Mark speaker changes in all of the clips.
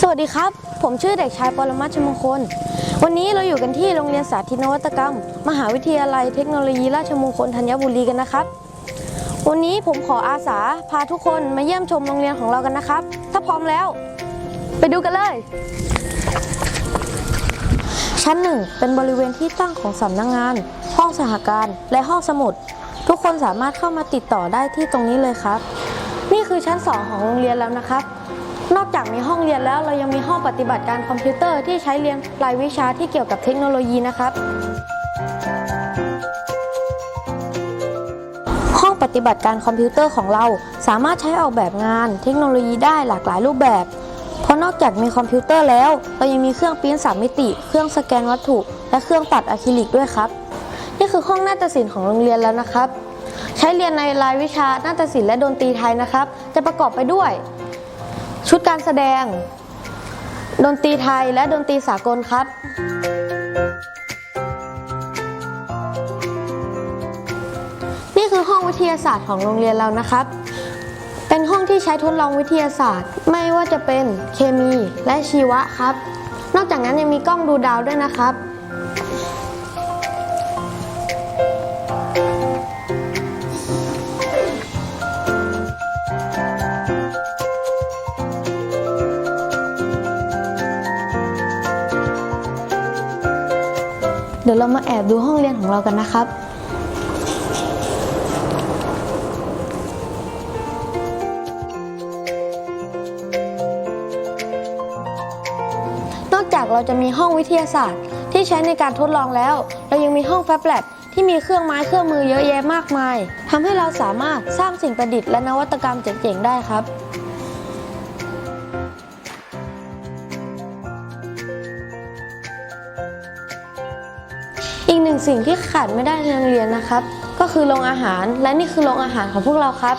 Speaker 1: สวัสดีครับ ผมชื่อเด็กชายปรมัชชมงคล วันนี้เราอยู่กันที่โรงเรียนสาธิตนวัตกรรม มหาวิทยาลัยเทคโนโลยีราชมงคลธัญบุรีกันนะครับ วันนี้ผมขออาสาพาทุกคนมาเยี่ยมชมโรงเรียนของเรากันนะครับ ถ้าพร้อมแล้ว ไปดูกันเลย ชั้นหนึ่งเป็นบริเวณที่ตั้งของสำนักงงาน ห้องสหการและห้องสมุด ทุกคนสามารถเข้ามาติดต่อได้ที่ตรงนี้เลยครับ นี่คือชั้น2ของโรงเรียนแล้วนะครับ นอกจากมีห้องเรียนแล้วเรายังมีห้องปฏิบัติการคอมพิวเตอร์ที่ใช้เรียนรายวิชาที่เกี่ยวกับเทคโนโลยีนะครับ ห้องปฏิบัติการคอมพิวเตอร์ของเราสามารถใช้ออกแบบงานเทคโนโลยีได้หลากหลายรูปแบบ เพราะนอกจากมีคอมพิวเตอร์แล้ว เรายังมีเครื่องปริ้นสามมิติ เครื่องสแกนวัตถุ และเครื่องตัดอะคริลิกด้วยครับ นี่คือห้องนาฏศิลป์ของโรงเรียนแล้วนะครับ ใช้เรียนในรายวิชานาฏศิลป์และดนตรีไทยนะครับ จะประกอบไปด้วย ชุดการแสดง ดนตรีไทยและดนตรีสากลครับ นี่คือห้องวิทยาศาสตร์ของโรงเรียนเรานะครับ เป็นห้องที่ใช้ทดลองวิทยาศาสตร์ ไม่ว่าจะเป็นเคมีและชีวะครับ นอกจากนั้นยังมีกล้องดูดาวด้วยนะครับ เดี๋ยวเรามาแอบดูห้องเรียนของเรากันนะครับ นอกจากเราจะมีห้องวิทยาศาสตร์ ที่ใช้ในการทดลองแล้ว เรายังมีห้องแฟบแลบที่มีเครื่องไม้เครื่องมือเยอะแยะมากมายทำให้เราสามารถสร้างสิ่งประดิษฐ์และนวัตกรรมเจ๋งๆได้ครับ อีกหนึ่งสิ่งที่ขาดไม่ได้ในโรงเรียนนะครับ ก็คือโรงอาหารและนี่คือโรงอาหารของพวกเราครับ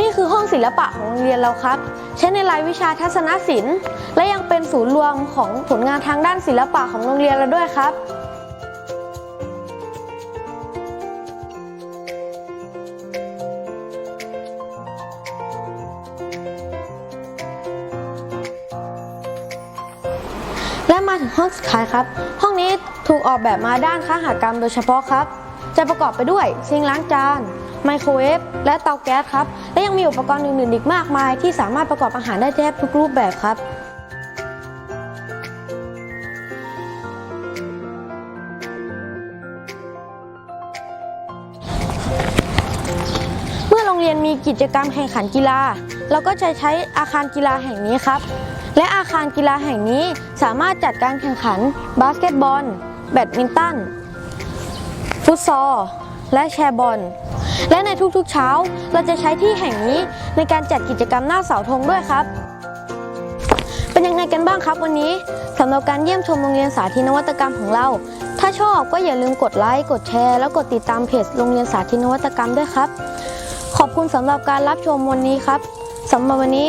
Speaker 1: นี่คือห้องศิลปะของโรงเรียนเราครับ ใช้ในรายวิชาทัศนศิลป์ และยังเป็นศูนย์รวมของผลงานทางด้านศิลปะของโรงเรียนเราด้วยครับ และมาถึงห้องสุดท้ายครับ ห้องนี้ถูกออกแบบมาด้านค้าหกรรมโดยเฉพาะครับ จะประกอบไปด้วยซิงล้างจาน ไมโครเวฟและเตาแก๊สครับ และยังมีอุปกรณ์อื่นๆอีกมากมาย ที่สามารถประกอบอาหารได้แทบทุกรูปแบบครับเมื่อโรงเรียนมีกิจกรรมแข่งขันกีฬา เราก็จะใช้อาคารกีฬาแห่งนี้ครับ และอาคารกีฬาแห่งนี้สามารถจัดการแข่งขัน บาสเกตบอล แบดมินตัน ฟุตซอล และแชร์บอล และในทุกๆเช้าเราจะใช้ที่แห่งนี้ในการจัดกิจกรรมหน้าเสาธงด้วยครับ เป็นยังไงกันบ้างครับวันนี้สำหรับการเยี่ยมชมโรงเรียนสาธิตนวัตกรรมของเรา ถ้าชอบก็อย่าลืมกดไลค์ กดแชร์ แล้วกดติดตามเพจโรงเรียนสาธิตนวัตกรรมด้วยครับ ขอบคุณสำหรับการรับชมวันนี้ครับสำหรับวันนี้